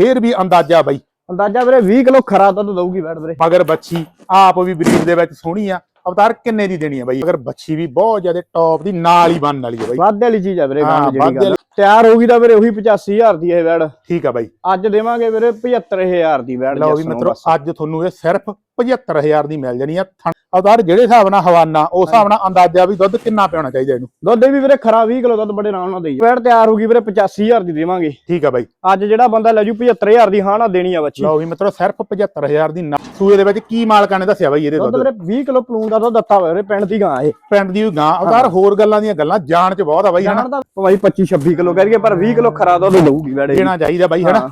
ਫੇਰ ਵੀ ਅੰਦਾਜ਼ਾ ਬਾਈ। ਅੰਦਾਜ਼ਾ ਵੀਰੇ 20 ਕਿਲੋ ਖਰਾ ਦੁੱਧ ਦਊਗੀ ਬੈਡ ਵੀਰੇ। ਮਗਰ ਬੱਚੀ ਆਪ ਵੀ ਬਰੀਡ ਦੇ ਵਿੱਚ ਸੋਹਣੀ ਆ। ਅਵਤਾਰ ਕਿੰਨੇ ਦੀ ਦੇਣੀ ਆ ਬਾਈ? ਅਗਰ ਬੱਚੀ ਵੀ ਬਹੁਤ ਜ਼ਿਆਦਾ ਟੌਪ ਦੀ ਨਾਲ ਹੀ ਬਣਨ ਵਾਲੀ ਆ ਬਾਈ। ਵਾਧੇ ਵਾਲੀ ਚੀਜ਼ ਆ ਵੀਰੇ ਹਾਂ, ਕੰਮ ਜਿਹੜੀ ਵਾਧੇ ਗੱਲ ਤਿਆਰ ਹੋਊਗੀ ਤਾਂ ਵੀਰੇ ਉਹੀ 85000 ਦੀ ਇਹ ਬੈਡ। ਠੀਕ ਆ ਬਾਈ। ਅੱਜ ਦੇਵਾਂਗੇ ਵੀਰੇ 75000 ਦੀ ਬੈਡ ਲਓ ਵੀ ਮਿੱਤਰੋ ਅੱਜ ਤੁਹਾਨੂੰ ਇਹ ਸਿਰਫ 75000 ਦੀ ਮਿਲ ਜਾਣੀ ਆ। ਅਵਤਾਰ ਜਿਹੜੇ ਹਿਸਾਬ ਨਾਲ ਹਵਾਨਾ ਉਸ ਹਿਸਾਬ ਨਾਲ ਅੰਦਾਜ਼ਾ ਵੀ ਦੁੱਧ ਕਿੰਨਾ ਪਿਆਉਣਾ ਚਾਹੀਦਾ ਇਹਨੂੰ? ਦੁੱਧ ਵੀ ਵੀਰੇ ਖਰਾ 20 ਕਿਲੋ ਦੁੱਧ ਬੜੇ ਆਰਾਮ ਨਾਲ ਦੇਈ ਬੈਡ ਤਿਆਰ ਹੋਊਗੀ ਵੀਰੇ 85000 ਦੀ ਦੇਵਾਂਗੇ। ਠੀਕ ਆ ਬਾਈ। ਅੱਜ ਜਿਹੜਾ ਬੰਦਾ ਲੈ ਜੂ 75000 ਦੀ ਹਾਂ ਨਾ ਦੇਣੀ ਆ ਬੱਚੀ। ਲਓ ਵੀ ਮਿੱਤਰੋ ਸਿਰਫ 75000 ਦੀ ਨਾ- ਸੂਏ ਦੇ ਵਿੱਚ ਕੀ ਮਾਲਕਾਂ ਨੇ ਦੱਸਿਆ ਬਾਈ ਇਹਦੇ ਦੁੱਧ ਦੁੱਧ? ਵੀਰੇ 20 ਕਿਲੋ ਪਲੂਨ ਦਾ ਦੁੱਧ ਦਿੱਤਾ ਹੋਇਆ ਵੀਰੇ ਪਿੰਡ ਦੀ ਗਾਂ ਇਹ। ਪਿੰਡ ਦੀ ਗਾਂ ਅਵਤਾਰ ਹੋਰ ਗੱਲਾਂ ਦੀਆਂ ਗੱਲਾਂ ਜਾਣ ਚ ਬਹੁਤ ਆ ਬਾਈ ਹਨਾ? ਜਾਣ ਦਾ ਭਾਈ 25 26 ਕਿਲੋ ਕਰੀਏ ਪਰ 20 ਕਿਲੋ ਖਰਾ ਦੁੱਧ ਦਊਗੀ ਬੈਡ ਦੇਣਾ ਚਾਹੀਦਾ ਬਾਈ ਹਨਾ।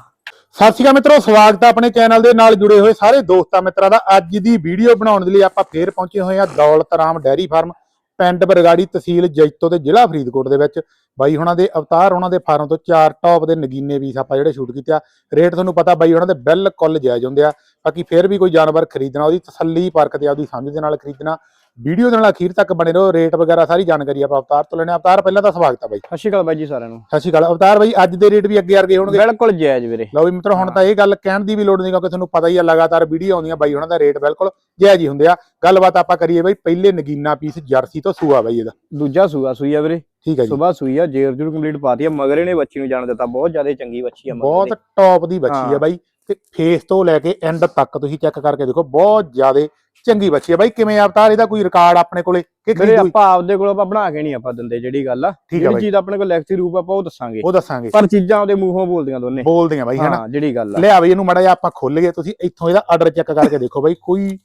ਸਤਿ ਸ਼੍ਰੀ ਅਕਾਲ ਮਿੱਤਰੋ ਸਵਾਗਤ ਹੈ ਆਪਣੇ ਚੈਨਲ ਦੇ ਨਾਲ ਜੁੜੇ ਹੋਏ ਸਾਰੇ ਦੋਸਤਾਂ ਮਿੱਤਰਾਂ ਦਾ। ਅੱਜ ਦੀ ਵੀਡੀਓ ਬਣਾਉਣ ਦੇ ਲਈ ਆਪਾਂ ਫੇਰ ਪਹੁੰਚੇ ਹੋਏ ਹਾਂ ਦੌਲਤ ਰਾਮ ਡੈਰੀ ਫਾਰਮ। ਪਿੰਡ ਬਰਗਾੜੀ ਤਹਿਸੀਲ ਜੈਤੋ ਤੇ ਜ਼ਿਲ੍ਹਾ ਫਰੀਦਕੋਟ ਦੇ ਵਿੱਚ। ਬਾਈ ਹੁਣਾਂ ਦੇ ਅਵਤਾਰ ਉਹਨਾਂ ਦੇ ਫਾਰਮ ਤੋਂ ਚਾਰ ਟੌਪ ਦੇ ਨਗੀਨੇ ਪੀਸ ਆਪਾਂ ਜਿਹੜੇ ਸ਼ੂਟ ਕੀਤੇ ਆ। ਰੇਟ ਤੁਹਾਨੂੰ ਪਤਾ ਬਾਈ ਉਹਨਾਂ ਦੇ ਬਿਲਕੁਲ ਜਾਇਜ਼ ਹੁੰਦੇ ਆ। ਬਾਕੀ ਫੇਰ ਵੀ ਕੋਈ ਜਾਨਵਰ ਖਰੀਦਣਾ, ਉਹਦੀ ਤਸੱਲੀ ਪਰਖ ਤੇ ਆਪਦੀ ਸਮਝ ਦੇ ਨਾਲ ਖਰੀਦਣਾ। ਵੀਡੀਓ ਦੇ ਨਾਲ ਅਖੀਰ ਤੱਕ ਬਣੇ ਰਹੋ ਰੇਟ ਵਗੈਰਾ ਸਾਰੀ ਜਾਣਕਾਰੀ ਆਪਾਂ ਅਵਤਾਰ ਤੋਂ ਲੈਣੇ। ਅਵਤਾਰ ਪਹਿਲਾਂ ਤਾਂ ਸਵਾਗਤ ਹੈ ਬਾਈ। ਸਤਿ ਸ਼੍ਰੀ ਅਕਾਲ ਬਾਈ ਜੀ ਸਾਰਿਆਂ ਨੂੰ। ਸਤਿ ਸ਼੍ਰੀ ਅਕਾਲ। ਅਵਤਾਰ ਬਾਈ ਅੱਜ ਦੇ ਰੇਟ ਵੀ ਅੱਗੇ ਵਰਗੇ ਹੋਣਗੇ। ਬਿਲਕੁਲ ਜਾਇਜ਼ ਵੀਰੇ। ਲਓ ਵੀ ਮਿੱਤਰੋ ਹੁਣ ਤਾਂ ਇਹ ਗੱਲ ਕਹਿਣ ਦੀ ਵੀ ਲੋੜ ਨਹੀਂ ਕਿਉਂਕਿ ਤੁਹਾਨੂੰ ਪਤਾ ਹੀ ਆ ਲਗਾਤਾਰ ਵੀਡੀਓ ਆਉਂਦੀਆਂ ਬਾਈ ਉਹਨਾਂ ਦਾ ਰੇਟ ਬਿਲਕੁਲ ਜਾਇਜ਼ ਹੀ ਹੁੰਦੇ ਆ। ਗੱਲਬਾਤ ਆਪਾਂ ਕਰੀਏ ਬਾਈ ਪਹਿਲੇ ਨਗੀਨਾ ਪੀਸ ਜਰਸੀ ਤੋਂ ਸੂਆ ਬਾਈ ਇਹਦਾ। ਦੂਜਾ ਸੂਆ ਸੂਈ ਆ ਵੀਰੇ। ਠੀਕ ਹੈ ਜੀ। ਸਵੇਰ ਸੂਈ ਆ ਜੇਰ ਜੂਰ ਕੰਪਲੀਟ ਪਾਤੀ ਆ ਮਗਰ ਇਹਨੇ ਬੱਚੀ ਨੂੰ ਜਾਣ ਦਿੱਤਾ ਬਹੁਤ ਜ਼ਿਆਦਾ ਚੰਗੀ ਬੱਚੀ ਆ ਬਹੁਤ। ਟੌਪ ਦੀ ਬੱਚੀ ਆ। ਬਾਈ। ਤੇ ਫੇਸ ਤੋਂ ਲੈ ਕੇ ਐਂਡ ਤੱਕ ਤੁਸੀਂ ਚੈੱਕ ਕਰਕੇ ਦੇਖੋ ਬਹੁਤ ਜ਼ਿਆਦਾ ਚੰਗੀ ਬੱਚੀ ਆ। ਬਾਈ ਕਿਵੇਂ ਅਵਤਾਰ? ਇਹਦਾ ਕੋਈ ਰਿਕਾਰਡ ਆਪਣੇ ਕੋਲੇ ਕਿ ਖਰੀਦੋ? ਆਪਾਂ ਆਪਦੇ ਕੋਲ ਆਪਾਂ ਬਣਾ ਕੇ ਨਹੀਂ ਆਪਾਂ ਦਿੰਦੇ ਜਿਹੜੀ ਗੱਲ ਆ। ਜਿਹੜੀ ਚੀਜ਼ ਆਪਣੇ ਕੋਲ ਲੈਕਚਰ ਰੂਪ ਆਪਾਂ ਉਹ ਦੱਸਾਂਗੇ। ਉਹ ਦੱਸਾਂਗੇ। ਪਰ ਚੀਜ਼ਾਂ ਉਹਦੇ ਮੂੰਹੋਂ ਬੋਲਦੀਆਂ ਦੋਨੇ। ਬੋਲਦੇ ਆ ਬਾਈ ਹਨਾ? ਹਾਂ ਜਿਹੜੀ ਗੱਲ ਆ। ਲਿਆ ਬਈ ਇਹਨੂੰ ਮੜਾ ਜਿਹਾ ਆਪਾਂ ਖੁੱਲ ਗਏ ਤੁਸੀਂ ਇੱਥੋਂ ਇਹਦਾ ਆਰਡਰ ਚੈੱਕ ਕਰਕੇ ਦੇਖੋ ਬਾਈ ਕੋਈ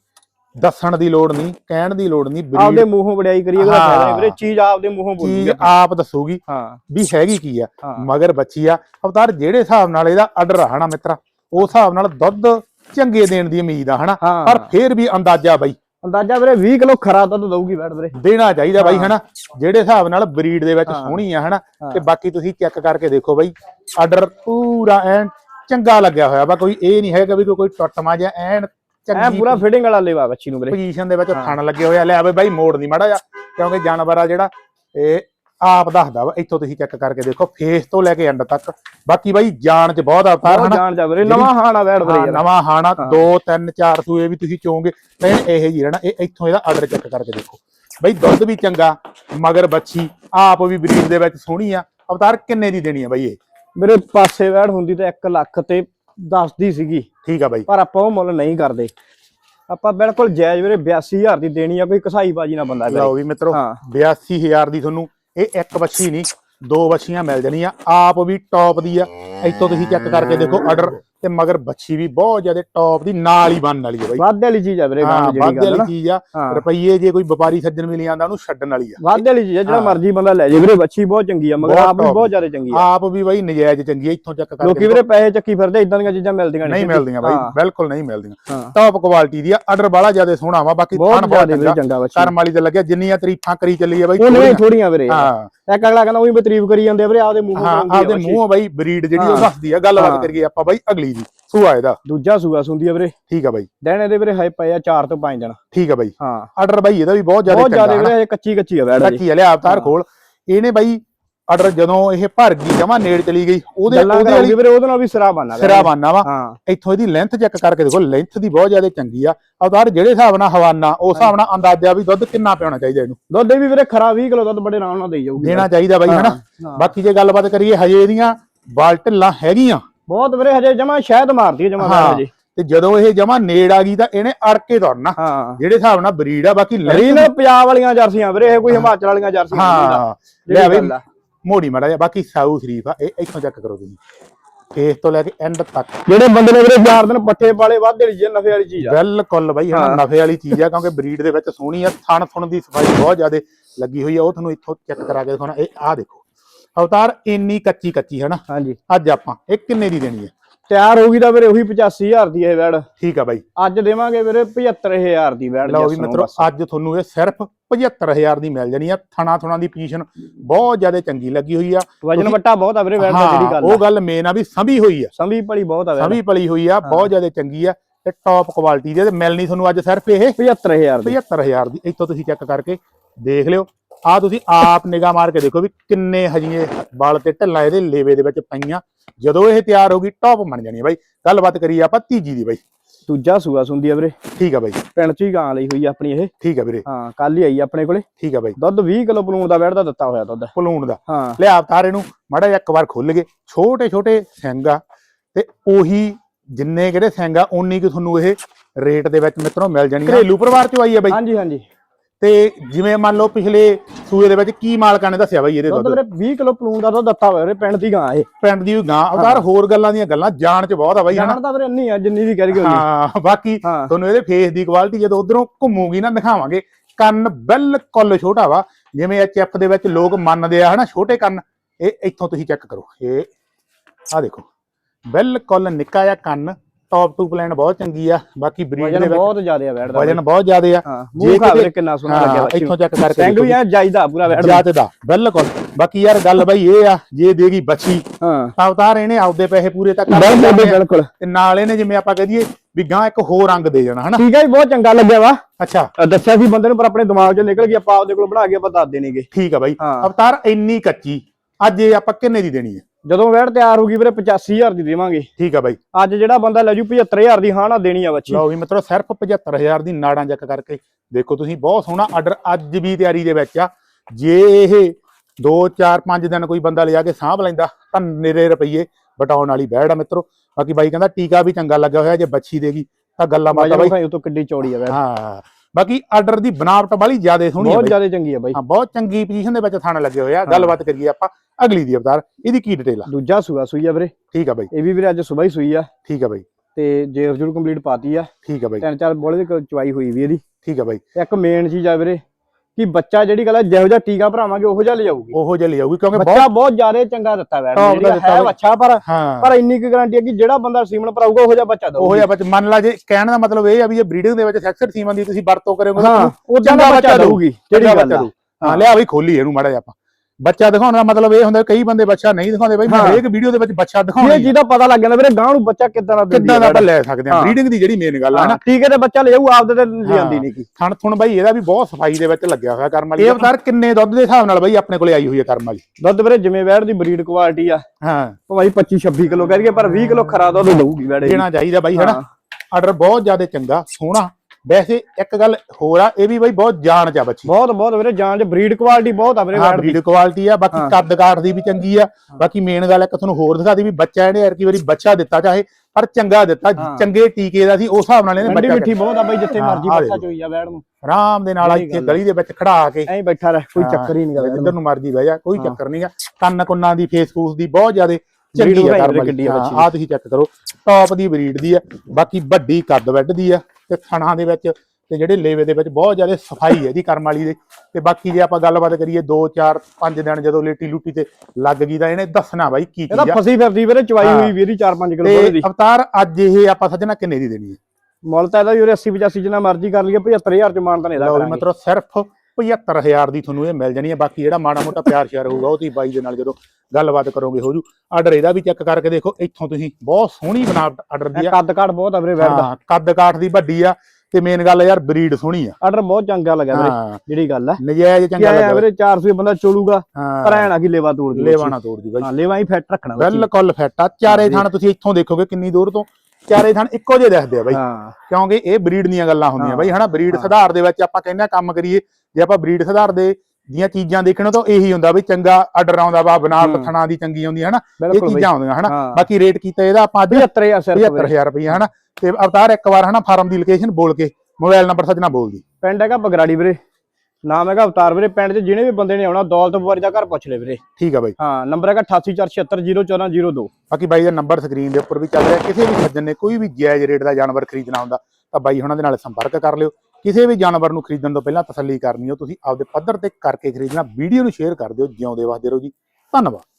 ਦੱਸਣ ਦੀ ਲੋੜ ਨਹੀਂ ਕਹਿਣ ਦੀ ਲੋੜ ਨਹੀਂ ਆਪਦੇ ਮੂੰਹੋਂ ਵਡਿਆਈ ਕਰੀਏ ਉਹਦਾ ਹਾਂ। ਫਾਇਦਾ ਵੀਰੇ ਚੀਜ਼ ਆਪਦੇ ਮੂੰਹੋਂ ਬੋਲੂਗੀ ਆਪਾਂ। ਦੱਸੂਗੀ ਹਾਂ। ਵੀ ਹੈਗੀ ਕੀ ਆ। ਹਾਂ। ਮਗਰ ਬੱਚੀ ਆ। ਅਵਤਾਰ ਜਿਹੜੇ ਹਿਸਾਬ ਨਾਲ ਇਹਦਾ ਆਰਡਰ ਆ ਹਨਾ ਮਿੱਤਰਾ? ਉਸ ਹਿਸਾਬ ਨਾਲ ਦੁੱਧ ਚੰਗੇ ਦੇਣ ਦੀ ਉਮੀਦ ਆ ਹਨਾ ਪਰ ਫੇਰ ਵੀ ਅੰਦਾਜ਼ਾ ਬਾਈ ਅੰਦਾਜ਼ਾ ਵੀਰੇ 20 ਕਿਲੋ ਖਰਾ ਦੁੱਧ ਦਊਗੀ ਬੈਡ ਵੀਰੇ ਦੇਣਾ ਚਾਹੀਦਾ ਬਾਈ। ਹਨਾ ਜਿਹੜੇ ਹਿਸਾਬ ਨਾਲ ਬਰੀਡ ਦੇ ਵਿੱਚ। ਸੋਹਣੀ ਆ ਹਨਾ। ਤੇ ਬਾਕੀ ਤੁਸੀਂ ਚੈੱਕ ਕਰਕੇ ਦੇਖੋ ਬਾਈ ਆਰਡਰ ਪੂਰਾ ਐਨ ਚੰਗਾ ਲੱਗਿਆ ਹੋਇਆ ਵਾ ਕੋਈ ਇਹ ਨਹੀਂ ਹੈਗਾ ਵੀ ਕੋਈ ਟੁੱਟਮਾ ਜਾਂ ਐਨ ਐ ਚੰਗੀ ਪੂਰਾ ਫਿਟਿੰਗ ਵਾਲਾ ਲੇਵਾ ਬੱਚੀ ਨੂੰ ਵੀਰੇ ਪੋਜੀਸ਼ਨ ਦੇ ਵਿੱਚ। ਥਣ ਲੱਗੇ ਹੋਏ ਆ ਲੈ ਆਵੇ ਬਾਈ ਮੋੜ ਨਹੀਂ ਮੜਾ ਜਾ ਕਿਉਂਕਿ ਜਾਨਵਰ ਆ ਜਿਹੜਾ ਇਹ ਆਪ ਦੱਸਦਾ ਵਾ ਇੱਥੋਂ ਤੁਸੀਂ ਚੈੱਕ ਕਰਕੇ ਦੇਖੋ ਫੇਸ ਤੋਂ ਲੈ ਕੇ ਐਂਡ ਤੱਕ। ਬਾਕੀ ਬਾਈ ਜਾਨ ਚ ਬਹੁਤ ਅਵਤਾਰ ਹਨਾ। ਜਾਣ ਜਾ ਵੀਰੇ ਨਵਾਂ ਹਾਣਾ ਬੈਡ ਵੀਰੇ ਹਾਂ, ਨਵਾਂ ਹਾਣਾ ਹਾਂ। 2 3 4 ਸੂਏ ਵੀ ਤੁਸੀਂ ਚੋਗੇ ਲੈਣ ਇਹ ਜੀ ਰਹਿਣਾ ਇਹ ਇੱਥੋਂ ਇਹਦਾ ਆਰਡਰ ਚੈੱਕ ਕਰਕੇ ਦੇਖੋ। ਬਈ ਦੁੱਧ ਵੀ ਚੰਗਾ ਮਗਰ ਬੱਚੀ ਆਪ ਵੀ ਬਰੀਡ ਦੇ ਵਿੱਚ ਸੋਹਣੀ ਆ। ਅਵਤਾਰ ਕਿੰਨੇ ਦੀ ਦੇਣੀ ਆ ਬਈ ਇਹ? ਮੇਰੇ ਪਾਸੇ ਬੈਡ ਹੁੰਦੀ ਤਾਂ 1 ਲੱਖ ਤੇ 10 ਦੀ ਸੀਗੀ। ਠੀਕ ਆ ਬਾਈ। ਪਰ ਆਪਾਂ ਉਹ ਮੁੱਲ ਨਹੀਂ ਕਰਦੇ। ਆਪਾਂ ਬਿਲਕੁਲ ਜਾਇਜ਼ ਵੀਰੇ 82000 ਦੀ ਦੇਣੀ ਆ ਕੋਈ ਕਸਾਈ ਬਾਜੀ ਨਾ ਬੰਦਾ ਲਓ ਵੀ ਮਿੱਤਰੋ ਹਾਂ। 82000 ਦੀ ਤੁਹਾਨੂੰ ਇਹ ਇੱਕ ਵੱਛੀ ਨਹੀਂ ਦੋ ਵੱਛੀਆਂ ਮਿਲ ਜਾਣੀਆਂ ਆਪ ਵੀ ਟੌਪ ਦੀ ਆ। ਇੱਥੋਂ ਤੁਸੀਂ ਚੈੱਕ ਕਰਕੇ ਦੇਖੋ ਆਰਡਰ ਤੇ ਮਗਰ ਬੱਚੀ ਵੀ ਬਹੁਤ ਜ਼ਿਆਦਾ ਟੌਪ ਦੀ ਨਾਲ ਹੀ ਬਣਨ ਵਾਲੀ ਆ ਬਾਈ। ਵਾਧੇ ਵਾਲੀ ਚੀਜ਼ ਆ ਵੀਰੇ ਹਾਂ ਵਾਧੇ ਵਾਲੀ ਚੀਜ਼ ਆ। ਹਾਂ। ਰੁਪਈਏ ਜੇ ਕੋਈ ਵਪਾਰੀ ਸੱਜਣ ਮਿਲ ਜਾਂਦਾ ਉਹਨੂੰ ਛੱਡਣ ਵਾਲੀ ਆ। ਵਾਧੇ ਵਾਲੀ ਚੀਜ਼ ਆ ਜਿਹੜਾ ਹਾਂ। ਮਰਜ਼ੀ ਬੰਦਾ ਲੈ ਜੇ ਵੀਰੇ ਬੱਚੀ ਬਹੁਤ ਚੰਗੀ ਆ ਮਗਰ ਆਪ ਵੀ ਬਹੁਤ ਜ਼ਿਆਦਾ ਚੰਗੀ ਆ। ਆਪ ਵੀ ਬਾਈ ਨਜਾਇਜ਼ ਚੰਗੀ ਆ ਇੱਥੋਂ ਚੈੱਕ ਕਰਕੇ ਲੋਕੀ ਵੀਰੇ ਪੈਸੇ ਚੱਕੀ ਫਿਰਦੇ ਇਦਾਂ ਦੀਆਂ ਚੀਜ਼ਾਂ ਮਿਲਦੀਆਂ ਨਹੀਂ। ਮਿਲਦੀਆਂ ਬਾਈ ਹਾਂ, ਬਿਲਕੁਲ ਨਹੀਂ ਮਿਲਦੀਆਂ। ਹਾਂ। ਟੌਪ ਕੁਆਲਿਟੀ ਦੀ ਆ ਆਰਡਰ ਵਾਲਾ ਜ਼ਿਆਦਾ ਸੋਹਣਾ ਵਾ ਬਾਕੀ ਥਣ ਬਹੁਤ ਚੰਗਾ। ਕਰਮ ਵਾਲੀ ਤੇ ਲੱਗਿਆ ਜਿੰਨੀਆਂ ਤਾਰੀਫਾਂ ਕਰੀ ਚੱਲੀ ਆ ਬਾਈ ਉਹ ਨਹੀਂ ਥੋੜ੍ਹੀਆਂ। ਥੋੜੀਆਂ ਵੀਰੇ। ਹਾਂ। ਇੱਕ ਅਗਲਾ ਕਹਿੰਦਾ ਉਹੀ ਬਤਰੀਫ ਕਰੀ ਜਾਂਦੇ ਆ ਵੀਰੇ ਆਪਦੇ ਮੂੰਹੋਂ ਹਾਂ ਬਣਾਉਂਦੀ ਆ ਆਪਦੇ ਬੱਚੀ। ਮੂੰਹੋਂ ਬਾਈ ਬਰੀਡ ਜਿਹੜੀ ਉਹ। ਦੱਸਦੀ ਆ ਗੱਲਬਾਤ। ਕਰੀਏ ਆਪਾਂ ਬਾਈ ਅਗਲੀ ਦੀ ਸੂਆ ਇਹਦਾ। ਦੂਜਾ ਸੂਆ ਸੁੰਦੀ ਆ ਵੀਰੇ। ਠੀਕ ਆ ਬਾਈ। ਦਿਨ ਇਹਦੇ ਵੀਰੇ ਹਾਈ ਪਏ ਆ 4 ਤੋਂ 5 ਦਿਨ ਠੀਕ ਆ ਬਾਈ। ਹਾਂ। ਆਰਡਰ ਬਾਈ ਇਹਦਾ ਵੀ ਬਹੁਤ ਜ਼ਿਆਦਾ ਬਹੁਤ ਜ਼ਿਆਦਾ ਵੀਰੇ ਕੱਚੀ ਕੱਚੀ ਆ ਜੀ ਕੱਚੀ ਆ ਲਿਆ ਹਾਂ। ਖੋਲ। ਇਹਨੇ ਬਾਈ ਆਰਡਰ ਜਦੋਂ ਇਹ ਭਰ ਗਈ ਜਮਾ ਨੇੜ ਚਲੀ ਗਈ ਉਹਦੇ ਉਹਦੇ ਵਾਲੀ ਵੀਰੇ ਉਹਦੇ ਨਾਲ ਵੀ ਸਿਰਾ ਬਣਨਾ ਸਿਰਾ ਬਾਨਾ ਵਾ ਇੱਥੋਂ ਇਹਦੀ ਲੈਂਥ ਚੈੱਕ ਕਰਕੇ ਦੇਖੋ ਲੈਂਥ ਦੀ ਬਹੁਤ ਜ਼ਿਆਦਾ ਚੰਗੀ ਆ। ਅਵਤਾਰ ਜਿਹੜੇ ਹਿਸਾਬ ਨਾਲ ਹਵਾਨਾ ਉਸ ਹਿਸਾਬ ਨਾਲ ਅੰਦਾਜ਼ਾ ਵੀ ਦੁੱਧ ਕਿੰਨਾ ਪਿਆਉਣਾ ਚਾਹੀਦਾ ਇਹਨੂੰ? ਦੁੱਧ ਵੀ ਵੀਰੇ ਖਰਾ 20 ਕਿਲੋ ਦੁੱਧ ਬੜੇ ਆਰਾਮ ਨਾਲ ਦੇਈ ਜਾਊਗੀ ਦੇਣਾ ਚਾਹੀਦਾ ਬਾਈ ਹਨਾ। ਬਾਕੀ ਜੇ ਗੱਲਬਾਤ ਕਰੀਏ ਹਜੇ ਇਹਦੀਆਂ ਬਾਲ ਢਿੱਲਾਂ ਹੈਗੀਆਂ। ਬਹੁਤ ਵੀਰੇ ਹਜੇ ਜਮਾ ਸ਼ਾਇਦ ਮਾਰਦੀ ਹੈ ਜਮਾ ਹਾਂ। ਹਜੇ ਤੇ ਜਦੋਂ ਇਹ ਜਮਾ ਨੇੜ ਆ ਗਈ ਤਾਂ ਇਹਨੇ ਅੜ ਕੇ ਹਾਂ। ਜਿਹੜੇ ਹਿਸਾਬ ਨਾਲ ਬਰੀਡ ਆ ਬਾਕੀ length ਰੀਨਲ ਪੰਜਾਬ ਵਾਲੀਆਂ ਜਰਸੀਆਂ ਵੀਰੇ ਇਹ ਕੋਈ ਹਿਮਾਚਲ ਵਾਲੀਆਂ ਜਰਸੀਆਂ। ਹਾਂ। ਲੈ ਆ। ਮੋੜੀ ਮੜਾ ਜਾ ਬਾਕੀ ਸਾਊ ਸ਼ਰੀਫ ਆ ਇਹ ਇੱਥੋਂ ਚੈੱਕ ਕਰੋ ਤੁਸੀਂ। ਫੇਸ ਤੋਂ ਲੈ ਕੇ ਐਂਡ ਤੱਕ। ਜਿਹੜੇ ਬੰਦੇ ਨੇ ਵੀਰੇ ਚਾਰ ਦਿਨ ਪੱਠੇ ਪਾਲੇ ਵਾਧੇ ਚੀਜ਼ ਨਫੇ ਵਾਲੀ ਚੀਜ਼ ਆ। ਬਿਲਕੁਲ ਬਈ ਹਾਂ। ਨਫੇ ਵਾਲੀ ਚੀਜ਼ ਆ ਕਿਉਂਕਿ ਬਰੀਡ ਦੇ ਵਿੱਚ ਸੋਹਣੀ ਆ ਥਣ ਥਣ ਦੀ ਸਫ਼ਾਈ ਬਹੁਤ ਜ਼ਿਆਦਾ ਲੱਗੀ ਹੋਈ ਆ ਉਹ ਤੁਹਾਨੂੰ ਇੱਥੋਂ ਚੈੱਕ ਕਰਾ ਕੇ ਦਿਖਾਉਣਾ। ਇਹ ਆ ਦੇਖੋ। ਅਵਤਾਰ ਇੰਨੀ ਕੱਚੀ ਕੱਚੀ ਹੈ ਨਾ? ਹਾਂਜੀ। ਅੱਜ ਆਪਾਂ ਇਹ ਕਿੰਨੇ ਦੀ ਦੇਣੀ ਹੈ? ਤਿਆਰ ਹੋਊਗੀ ਤਾਂ ਵੀਰੇ ਉਹੀ 85000 ਦੀ ਇਹ ਬੈਡ। ਠੀਕ ਆ ਬਾਈ। ਅੱਜ ਦੇਵਾਂਗੇ ਵੀਰੇ 75000 ਦੀ ਬੈਡ ਲਓ ਵੀ ਮਿੱਤਰੋ ਅੱਜ ਤੁਹਾਨੂੰ ਇਹ ਸਿਰਫ 75000 ਦੀ ਮਿਲ ਜਾਣੀ ਆ। ਥਣਾ ਥਣਾ ਦੀ ਪੋਜੀਸ਼ਨ ਬਹੁਤ ਜ਼ਿਆਦਾ ਚੰਗੀ ਲੱਗੀ ਹੋਈ ਆ। ਵਜਨ ਵੱਟਾ ਬਹੁਤ ਆ ਵੀਰੇ ਬੈਡ ਦਾ ਜਿਹੜੀ ਹਾਂ ਗੱਲ ਉਹ ਗੱਲ ਮੇਨ ਆ ਵੀ ਸੰਭੀ ਹੋਈ ਆ। ਸੰਭੀ ਪਲੀ ਬਹੁਤ ਆ ਸੰਭੀ ਪਲੀ ਹੋਈ ਆ ਬਹੁਤ ਜ਼ਿਆਦਾ ਚੰਗੀ ਆ ਤੇ ਟੌਪ ਕੁਆਲਿਟੀ ਦੀ ਤੇ ਮਿਲਣੀ ਤੁਹਾਨੂੰ ਅੱਜ ਸਿਰਫ ਇਹ 75000 ਦੀ। 75000 ਦੀ। ਇੱਥੋਂ ਤੁਸੀਂ ਚੈੱਕ ਕਰਕੇ ਦੇਖ ਲਿਓ। ਆ ਤੁਸੀਂ ਆਪ ਨਿਗਾਹ ਮਾਰ ਕੇ ਦੇਖੋ ਵੀ ਕਿੰਨੇ ਹਜੀਏ ਬਲ ਤੇ ਢੱਲਾਂ ਇਹਦੇ ਲੇਵੇ ਦੇ ਵਿੱਚ ਪਈਆਂ। ਜਦੋਂ ਇਹ ਤਿਆਰ ਹੋ ਗਈ ਟੌਪ ਬਣ ਜਾਣੀ ਹੈ ਬਾਈ। ਗੱਲਬਾਤ ਕਰੀਏ ਆਪਾਂ ਤੀਜੀ ਦੀ ਬਾਈ। ਦੂਜਾ ਸੂਆ ਸੁੰਦੀ ਆ ਵੀਰੇ। ਠੀਕ ਆ ਬਾਈ। ਪਿੰਡ ਚ ਹੀ ਗਾਂ ਲਈ ਹੋਈ ਆ ਆਪਣੀ ਇਹ। ਠੀਕ ਆ ਵੀਰੇ। ਹਾਂ ਕੱਲ ਹੀ ਆਈ ਆ ਆਪਣੇ ਕੋਲੇ। ਠੀਕ ਆ ਬਾਈ। ਦੁੱਧ 20 ਕਿਲੋ ਪਲੂਣ ਦਾ ਵੈੜ ਦਾ ਦਿੱਤਾ ਹੋਇਆ ਦੁੱਧ। ਪਲੂਣ ਦਾ। ਹਾਂ। ਲਿਆ ਅਵਤਾਰ ਇਹਨੂੰ ਮਾੜਾ ਜਿਹਾ ਇੱਕ ਵਾਰ ਖੁੱਲ ਗਏ। ਛੋਟੇ ਛੋਟੇ ਸਿੰਘ ਆ ਤੇ ਉਹੀ ਜਿੰਨੇ ਕਿਹੜੇ ਸਿੰਘ ਆ ਉਨੀ ਕਿ ਤੁਹਾਨੂੰ ਇਹ ਰੇਟ ਦੇ ਵਿੱਚ ਮਿੱਤਰੋ ਮਿਲ ਜਾਣੀ ਆ ਘਰੇਲੂ ਪਰਿਵਾਰ ਚੋਂ ਆਈ ਹੈ ਬਾਈ। ਹਾਂਜੀ ਹਾਂਜੀ। ਤੇ ਜਿਵੇਂ ਮੰਨ ਲਓ ਪਿਛਲੇ ਸੂਏ ਦੇ ਵਿੱਚ ਕੀ ਮਾਲਕਾਂ ਨੇ ਦੱਸਿਆ ਬਾਈ ਇਹਦੇ ਦੁੱਧ ਵੀਰੇ 20 ਕਿਲੋ ਪਲੂਣ ਦਾ ਦੁੱਧ ਦਿੱਤਾ ਹੋਇਆ ਵੀਰੇ ਪਿੰਡ ਦੀ ਗਾਂ ਇਹ। ਪਿੰਡ ਦੀ ਗਾਂ ਅਵਤਾਰ ਹੋਰ ਗੱਲਾਂ ਦੀਆਂ ਗੱਲਾਂ ਜਾਣ ਚ ਬਹੁਤ ਆ ਬਾਈ ਜਾਣ ਦਾ ਵੀਰੇ ਇੰਨੀ ਆ ਜਿੰਨੀ ਵੀ ਕਰੀ ਹੋਈ। ਹਾਂ ਬਾਕੀ ਤੁਹਾਨੂੰ ਇਹਦੇ ਫੇਸ ਦੀ ਕੁਆਲਿਟੀ ਜਦੋਂ ਉਧਰੋਂ ਘੁੰਮੂਗੀ ਨਾ ਦਿਖਾਵਾਂਗੇ। ਕੰਨ ਬਿਲਕੁਲ ਛੋਟਾ ਵਾ। ਜਿਵੇਂ ਐਚਐਫ ਦੇ ਵਿੱਚ ਲੋਕ ਮੰਨਦੇ ਆ ਹਨਾ? ਛੋਟੇ ਕੰਨ। ਇਹ ਇੱਥੋਂ ਤੁਸੀਂ ਚੈੱਕ ਕਰੋ। ਇਹ ਆ ਦੇਖੋ। ਬਿਲਕੁਲ ਨਿੱਕਾ ਜਿਹਾ ਕੰਨ। ਟੌਪ ਟੂ ਪਲਾਨ ਬਹੁਤ ਚੰਗੀ ਆ ਬਾਕੀ ਬਰੀਡ ਦੇ ਵਜਨ ਬਹੁਤ ਜ਼ਿਆਦਾ ਆ ਵੈੜ ਦਾ ਵਜਨ ਬਹੁਤ ਜ਼ਿਆਦਾ ਆ। ਜੇ ਕਿਤੇ- ਕਿੰਨਾ ਸੋਹਣਾ ਲੱਗਿਆ ਬੱਚੀ ਇੱਥੋਂ ਚੈੱਕ ਕਰਕੇ ਸਿੰਘ ਵੀ ਆ ਜਾਇਦਾ ਪੂਰਾ ਵੈੜ ਦਾ ਜਾਤ ਦਾ ਬਿਲਕੁਲ। ਬਾਕੀ ਯਾਰ ਗੱਲ ਬਈ ਇਹ ਆ ਜੇ ਦੇਗੀ ਬੱਚੀ ਹਾਂ। ਤਾਂ ਉਤਾਰ ਇਹਨੇ ਆਪਦੇ ਪੈਸੇ ਪੂਰੇ ਤਾਂ ਕਰ ਬਿਲਕੁਲ ਤੇ ਨਾਲ ਇਹਨੇ ਜਿਵੇਂ ਆਪਾਂ ਕਹਦੀਏ ਵੀ ਗਾਂ ਇੱਕ ਹੋਰ ਰੰਗ ਦੇ ਜਾਣਾ ਹਨਾ? ਠੀਕ ਹੈ ਜੀ ਬਹੁਤ ਚੰਗਾ ਲੱਗਿਆ ਵਾ। ਅੱਛਾ। ਦੱਸਿਆ ਸੀ ਬੰਦੇ ਨੂੰ ਪਰ ਆਪਣੇ ਦਿਮਾਗ 'ਚੋਂ ਨਿਕਲ ਗਿਆ ਆਪਾਂ ਆਪਦੇ ਕੋਲ ਬਣਾ ਕੇ ਆਪਾਂ ਦੱਸ ਦੇਣਗੇ। ਠੀਕ ਆ ਬਾਈ। ਅਵਤਾਰ ਇੰਨੀ ਕੱਚੀ ਅੱਜ ਇਹ ਆਪਾਂ ਕਿੰਨੇ ਦੀ ਦੇਣੀ ਹੈ ਜਦੋਂ ਵੈੜ ਤਿਆਰ ਹੋ ਗਈ ਵੀਰੇ 85000 ਦੀ ਦੇਵਾਂਗੇ। ਠੀਕ ਆ ਬਾਈ। ਅੱਜ ਜਿਹੜਾ ਬੰਦਾ ਲੈ ਜੂ 75000 ਦੀ ਹਾਂ ਨਾ ਦੇਣੀ ਆ ਬੱਚੀ। ਲਓ ਵੀ ਮਿੱਤਰੋ ਸਿਰਫ 75000 ਦੀ ਨਾੜਾਂ ਚੱਕ ਕਰਕੇ ਦੇਖੋ ਤੁਸੀਂ ਬਹੁਤ ਸੋਹਣਾ ਆਰਡਰ ਅੱਜ ਵੀ ਤਿਆਰੀ ਦੇ ਵਿੱਚ ਆ। ਜੇ ਇਹ 2 4 5 ਦਿਨ ਕੋਈ ਬੰਦਾ ਲਿਆ ਕੇ ਸਾਂਭ ਲੈਂਦਾ ਤਾਂ ਨਿਰੇ ਰੁਪਈਏ ਬਟਾਉਣ ਵਾਲੀ ਬੈੜ ਆ ਮਿੱਤਰੋ। ਬਾਕੀ ਬਾਈ ਕਹਿੰਦਾ ਟੀਕਾ ਵੀ ਚੰਗਾ ਲੱਗਾ ਹੋਇਆ ਜੇ ਬੱਚੀ ਦੇਗੀ ਤਾਂ ਗੱਲਾਂ ਬਾਤਾਂ ਬਾਈ ਉਹ ਤੋਂ ਕਿੱਡੀ ਚੌੜੀ ਆ ਵੈੜ। ਹਾਂ। ਬਾਕੀ ਆਰਡਰ ਦੀ ਬਣਾਵਟ ਵਾਲੀ ਜ਼ਿਆਦਾ ਸੋਹਣੀ ਹੈ ਬਹੁਤ ਜ਼ਿਆਦਾ ਚੰਗੀ ਆ ਬਾਈ। ਹਾਂ ਬਹੁਤ ਚੰਗੀ ਪੋਜੀਸ਼ਨ ਦੇ ਵਿੱਚ ਥਾਣਾ ਲੱਗੇ ਹੋਇਆ ਗੱਲਬਾਤ ਕਰੀਏ ਆਪਾਂ ਅਗਲੀ ਦੀ ਅਵਤਾਰ। ਇਹਦੀ ਕੀ ਡਿਟੇਲ ਆ? ਦੂਜਾ ਸੂਆ ਸੂਈ ਆ ਵੀਰੇ। ਠੀਕ ਆ ਬਾਈ। ਇਹ ਵੀ ਵੀਰੇ ਅੱਜ ਸਵੇਰ ਹੀ ਸੂਈ ਆ। ਠੀਕ ਆ ਬਾਈ। ਤੇ ਜੇਰ ਜੂਰ ਕੰਪਲੀਟ ਪਾਤੀ ਆ। ਠੀਕ ਆ ਬਾਈ। ਤਿੰਨ ਚਾਰ ਬੋਲੇ ਦੀ ਚੁਆਈ ਹੋਈ ਵੀ ਇਹਦੀ। ਠੀਕ ਆ ਬਾਈ। ਇੱਕ ਮੇਨ ਚੀਜ਼ ਆ ਵੀਰੇ। ਕਿ ਬੱਚਾ ਜਿਹੜੀ ਗੱਲ ਆ ਜਿਹੋ ਜਿਹਾ ਟੀਕਾ ਭਰਾਵਾਂਗੇ ਉਹੋ ਜਿਹਾ ਲਿਜਾਊਗੀ ਉਹੋ ਜਿਹਾ ਲਿਆਊਗੀ ਕਿਉਂਕਿ ਬੱਚਾ ਬਹੁਤ ਜ਼ਿਆਦਾ ਚੰਗਾ ਦਿੱਤਾ top ਜਿਹੜੀ ਹੈ। ਅੱਛਾ ਪਰ ਹਾਂ। ਪਰ ਇੰਨੀ ਕੁ ਗਾਰੰਟੀ ਹੈ ਕਿ ਜਿਹੜਾ ਬੰਦਾ ਸੀਮਨ ਭਰਾਊਗਾ ਉਹੋ ਜਿਹਾ ਬੱਚਾ ਦਊਗਾ ਉਹੋ ਜਿਹਾ ਬੱਚਾ ਮੰਨ ਲਾ ਜੇ ਕਹਿਣ ਦਾ ਮਤਲਬ ਇਹ ਆ ਵੀ ਇਹ ਬਰੀਡਿੰਗ ਦੇ ਵਿੱਚ ਸੈਕਸਰ ਸੀਮਨ ਦੀ ਤੁਸੀਂ ਵਰਤੋਂ ਕਰੋਗੇ ਹਾਂ ਦਾ ਚੰਗਾ ਬੱਚਾ ਬੱਚਾ ਦਊਗੀ ਜਿਹੜੀ ਗੱਲ ਬੱਚਾ। ਹਾਂ ਲਿਆ ਬਈ ਖੋਲੀ ਇਹਨੂੰ ਮਾੜਾ ਜਿਹਾ ਆਪਾਂ। ਬੱਚਾ ਦਿਖਾਉਣ ਦਾ ਮਤਲਬ ਇਹ ਹੁੰਦਾ ਕਈ ਬੰਦੇ ਬੱਚਾ ਨਹੀਂ ਦਿਖਾਉਂਦੇ ਬਈ ਮੈਂ ਹਾਂ। ਹਰੇਕ ਵੀਡੀਓ ਦੇ ਵਿੱਚ ਬੱਚਾ ਇਹ ਦਿਖਾਉਣਾ ਚੀਜ਼ ਦਾ ਪਤਾ ਲੱਗ ਜਾਂਦਾ ਵੀਰੇ ਗਾਂ ਨੂੰ ਬੱਚਾ ਕਿੱਦਾਂ ਦਾ ਕਿੱਦਾਂ ਆ ਦਾ ਆਪਾਂ। ਲੈ ਸਕਦੇ ਹਾਂ। ਹਾਂ। ਬਰੀਡਿੰਗ ਦੀ ਜਿਹੜੀ ਮੇਨ ਗੱਲ ਆ ਨਾ। ਹਾਂ, ਟੀਕੇ ਤੇ ਬੱਚਾ ਲਿਆਊ ਆਪਦੇ ਤੇ ਲਿਆਂਦੀ ਨਹੀਂ ਕੀ। ਥਣ ਥੁਣ ਬਾਈ ਇਹਦਾ ਵੀ ਬਹੁਤ ਸਫ਼ਾਈ ਦੇ ਵਿੱਚ ਲੱਗਿਆ ਹੋਇਆ ਕਰਮ ਵਾਲੀ। ਇਹ ਅਵਤਾਰ ਕਿੰਨੇ ਦੁੱਧ ਦੇ ਹਿਸਾਬ ਨਾਲ ਬਾਈ ਆਪਣੇ ਕੋਲੇ ਆਈ ਹੋਈ ਹੈ ਕਰਮ ਵਾਲੀ। ਦੁੱਧ ਵੀਰੇ ਜਿਵੇਂ ਵੈੜ ਦੀ ਬਰੀਡ ਕੁਆਲਿਟੀ ਆ। ਹਾਂ। ਭਾਈ 25 26 ਕਿਲੋ ਕਹਿ ਪਰ 20 ਕਿਲੋ ਖਰਾ ਦੁੱਧ ਦਊਗੀ ਵੈੜ ਦੇਣਾ ਚਾਹੀਦਾ ਬਾਈ ਹਨਾ ਹਾਂ। ਆਰਡਰ ਬਹੁਤ ਜ਼ਿਆਦਾ ਚੰਗਾ ਸੋਹਣਾ। ਵੈਸੇ ਇੱਕ ਗੱਲ ਹੋਰ ਆ ਇਹ ਵੀ ਬਾਈ ਬਹੁਤ ਜਾਣ ਚ ਆ ਬੱਚੀ ਬਹੁਤ ਬਹੁਤ ਵੀਰੇ ਜਾਨ ਚ ਬਰੀਡ ਕੁਆਲਿਟੀ ਬਹੁਤ ਆ ਵੀਰੇ ਹਾਂ ਬਰੀਡ ਕੁਆਲਿਟੀ ਆ ਬਾਕੀ। ਕੱਦ ਕਾਠ ਦੀ ਵੀ ਚੰਗੀ ਆ ਬਾਕੀ ਮੇਨ ਗੱਲ ਇੱਕ ਤੁਹਾਨੂੰ ਹੋਰ ਦਿਖਾ ਦੀ ਵੀ ਬੱਚਾ ਇਹਨੇ ਯਾਰ ਕੀ ਵਾਰੀ ਬੱਚਾ ਦਿੱਤਾ ਚਾਹੇ ਪਰ ਚੰਗਾ ਦਿੱਤਾ। ਚੰਗੇ ਟੀਕੇ ਦਾ ਸੀ ਉਸ ਹਿਸਾਬ ਨਾਲ ਇਹਨੇ ਬੱਚਾ ਮਿੱਠੀ ਬਹੁਤ ਆ ਬਾਈ ਜਿੱਥੇ ਮਰਜ਼ੀ ਬੱਚਾ। ਚੋਈ ਆ ਵੈੜ ਨੂੰ ਆਰਾਮ ਦੇ ਨਾਲ ਇੱਥੇ ਗੱਲ ਗਲੀ ਦੇ ਵਿੱਚ ਖੜਾ ਕੇ ਐਂ ਬੈਠਾ ਰਹਿ ਕੋਈ ਚੱਕਰ ਹੀ ਨਹੀਂ ਗਾ ਜਿੱਧਰ ਨੂੰ ਮਰਜ਼ੀ ਬਹਿ ਜਾ ਕੋਈ। ਚੱਕਰ ਨਹੀਂਗਾ ਕੰਨ ਕੁੰਨਾਂ ਦੀ ਫੇਸ ਫੂਸ ਦੀ ਬਹੁਤ ਜ਼ਿਆਦਾ ਚੰਗੀ ਆ ਕਰਮ ਕਿੱਡੀ ਆ ਬੱਚੀ ਆ ਤੁਸੀਂ ਚੈੱਕ ਕਰੋ ਟੌਪ ਦੀ ਬਰੀਡ ਦੀ ਆ ਬਾਕੀ ਵੱਡੀ ਕੱਦ ਵੱਡ ਦੀ ਆ ਤੇ ਥਣਾਂ ਦੇ ਵਿੱਚ ਤੇ ਜਿਹੜੇ ਲੇਵੇ ਦੇ ਵਿੱਚ ਬਹੁਤ ਜ਼ਿਆਦਾ ਸਫ਼ਾਈ ਹੈ ਇਹਦੀ ਕਰਮ ਵਾਲੀ ਦੇ। ਤੇ ਬਾਕੀ ਜੇ ਆਪਾਂ ਗੱਲਬਾਤ ਕਰੀਏ 2 4 5 ਦਿਨ ਜਦੋਂ ਲੇਟੀ ਲੂਟੀ ਤੇ ਲੱਗ ਗਈ ਤਾਂ ਇਹਨੇ ਦੱਸਣਾ ਬਾਈ ਕੀ ਇਹਦਾ ਚੀਜ਼ ਆ। ਫਸੀ ਫਿਰਦੀ ਵੀਰੇ ਚਵਾਈ। ਹੋਈ ਵੀਰੀ 4-5 ਕਿਲੋ ਬੋਲੇ ਤੇ ਦੀ ਅਵਤਾਰ ਅੱਜ ਇਹ ਆਪਾਂ ਸੱਜਣਾ ਕਿੰਨੇ ਦੀ ਦੇਣੀ ਹੈ? ਮੁੱਲ ਤਾਂ ਇਹਦਾ ਵੀਰੇ 80 85 ਜਿੰਨਾ ਮਰਜ਼ੀ ਕਰ ਲਈਏ 75000 ਚ ਮਾਨਤਾ ਨਹੀਂ ਇਹਦਾ ਲਓ ਸਿਰਫ 75000 ਦੀ ਤੁਹਾਨੂੰ ਇਹ ਮਿਲ ਜਾਣੀ ਹੈ। ਬਾਕੀ ਜਿਹੜਾ ਮਾੜਾ ਮੋਟਾ ਪਿਆਰ ਸ਼ਿਆਰ ਹੋਊਗਾ ਉਹ ਤੁਸੀਂ ਬਾਈ ਦੇ ਨਾਲ ਜਦੋਂ ਗੱਲਬਾਤ ਕਰੋਗੇ ਹੋ ਜੂ। ਆਰਡਰ ਇਹਦਾ ਵੀ ਚੈੱਕ ਕਰਕੇ ਦੇਖੋ ਇੱਥੋਂ ਤੁਸੀਂ ਬਹੁਤ ਸੋਹਣੀ ਬਣਾਵਟ ਆਰਡਰ ਦੀ ਆ। ਕੱਦ ਕਾਠ ਬਹੁਤ ਆ ਵੀਰੇ ਵੈੜ ਦਾ ਕੱਦ ਕਾਠ ਦੀ ਵੱਡੀ ਆ ਤੇ ਮੇਨ ਗੱਲ ਯਾਰ ਬਰੀਡ ਸੋਹਣੀ ਆ। ਆਰਡਰ ਬਹੁਤ ਚੰਗਾ ਲੱਗਾ ਵੀਰੇ ਜਿਹੜੀ ਗੱਲ ਆ। ਨਜਾਇਜ਼ ਚੰਗਾ ਲੱਗਾ। ਵੀਰੇ 400 ਬੰਦਾ ਚੋਲੂਗਾ ਪਰ ਐ ਨਾ ਕਿ ਲੇਵਾ ਤੋੜ ਦੇ ਲੇਵਾਣਾ ਤੋੜ ਦੀ ਬਾਈ। ਹਾਂ ਲੇਵਾ ਹੀ ਫਿੱਟ ਰੱਖਣਾ। ਬਿਲਕੁਲ ਫਿੱਟ ਆ। ਚਾਰੇ ਥਣ ਤੁਸੀਂ ਇੱਥੋਂ ਦੇਖੋਗੇ ਕਿੰਨੀ ਦੂਰ ਤੋਂ। ਚਾਰੇ ਥਣ ਇੱਕੋ ਜਿਹੇ ਦਿਖਦੇ ਆ ਬਾਈ। ਕਿਉਂਕਿ ਇਹ ਬਰੀਡ ਦੀਆਂ ਗੱਲਾਂ ਹੁੰਦੀਆਂ। ਬਾਈ ਹਨਾ? ਬਰੀਡ। ਸੁਧਾਰ ਦੇ ਵਿੱਚ ਆਪਾਂ ਕਹਿੰਦੇ ਆ ਕੰਮ ਕਰੀਏ। ਜੇ ਆਪਾਂ ਬਰੀਡ ਸੁਧਾਰ ਦੇ ਦੀਆਂ ਚੀਜ਼ਾਂ ਦੇਖਣੋਂ ਤਾਂ ਇਹੀ ਹੁੰਦਾ ਵੀ ਚੰਗਾ ਆਰਡਰ ਆਉਂਦਾ ਵਾ ਬਨਾਵਟ ਹੂੰ। ਥਣਾ ਦੀ ਚੰਗੀ ਆਉਂਦੀ ਹੈ ਹਨਾ? ਇਹ ਚੀਜ਼ਾਂ ਆਉਂਦੀਆਂ ਹਨਾ? ਬਾਕੀ ਰੇਟ ਕੀਤਾ ਇਹਦਾ ਆਪਾਂ ਅੱਜ 75000 ਸਿਰਫ ਵੀਰੇ 75000 ਰੁਪਏ ਹਨਾ? ਤੇ ਅਵਤਾਰ ਇੱਕ ਵਾਰ ਹਨਾ ਫਾਰਮ ਦੀ ਲੋਕੇਸ਼ਨ ਬੋਲ ਕੇ ਮੋਬਾਈਲ ਨੰਬਰ ਸੱਜਣਾ ਬੋਲ ਦੀ। ਪਿੰਡ ਹੈਗਾ ਬਗਰਾੜੀ ਵੀਰੇ। ਨਾਮ ਹੈਗਾ ਅਵਤਾਰ ਵੀਰੇ। ਪਿੰਡ 'ਚ ਜਿਹਨੇ ਵੀ ਬੰਦੇ ਨੇ ਆਉਣਾ ਦੌਲਤ ਵਪਾਰੀ ਦਾ ਘਰ ਪੁੱਛ ਲੈ ਵੀਰੇ। ਠੀਕ ਆ ਬਾਈ। ਹਾਂ ਨੰਬਰ ਹੈਗਾ 8847701402 ਬਾਕੀ ਬਾਈ ਦਾ ਨੰਬਰ ਸਕਰੀਨ ਦੇ ਉੱਪਰ ਵੀ ਚੱਲ ਰਿਹਾ। ਕਿਸੇ ਵੀ ਸੱਜਣ ਨੇ ਕੋਈ ਵੀ ਜਾਇਜ਼ ਰੇਟ ਦਾ ਜਾਨਵਰ ਖਰੀਦਣਾ ਹੁੰਦਾ ਤਾਂ ਬਾਈ ਉਹਨਾਂ ਦੇ ਨਾਲ ਸੰਪਰਕ ਕਰ ਲਿਓ। ਕਿਸੇ ਵੀ ਜਾਨਵਰ ਨੂੰ ਖਰੀਦਣ ਤੋਂ ਪਹਿਲਾਂ ਤਸੱਲੀ ਕਰਨੀ ਹੋ। ਤੁਸੀਂ ਆਪਦੇ ਪੱਧਰ ਤੇ ਕਰਕੇ ਖਰੀਦਣਾ, ਵੀਡੀਓ ਨੂੰ ਸ਼ੇਅਰ ਕਰ ਦਿਓ, ਜਿਉਂਦੇ ਵਸਦੇ ਰਹੋ ਜੀ। ਧੰਨਵਾਦ।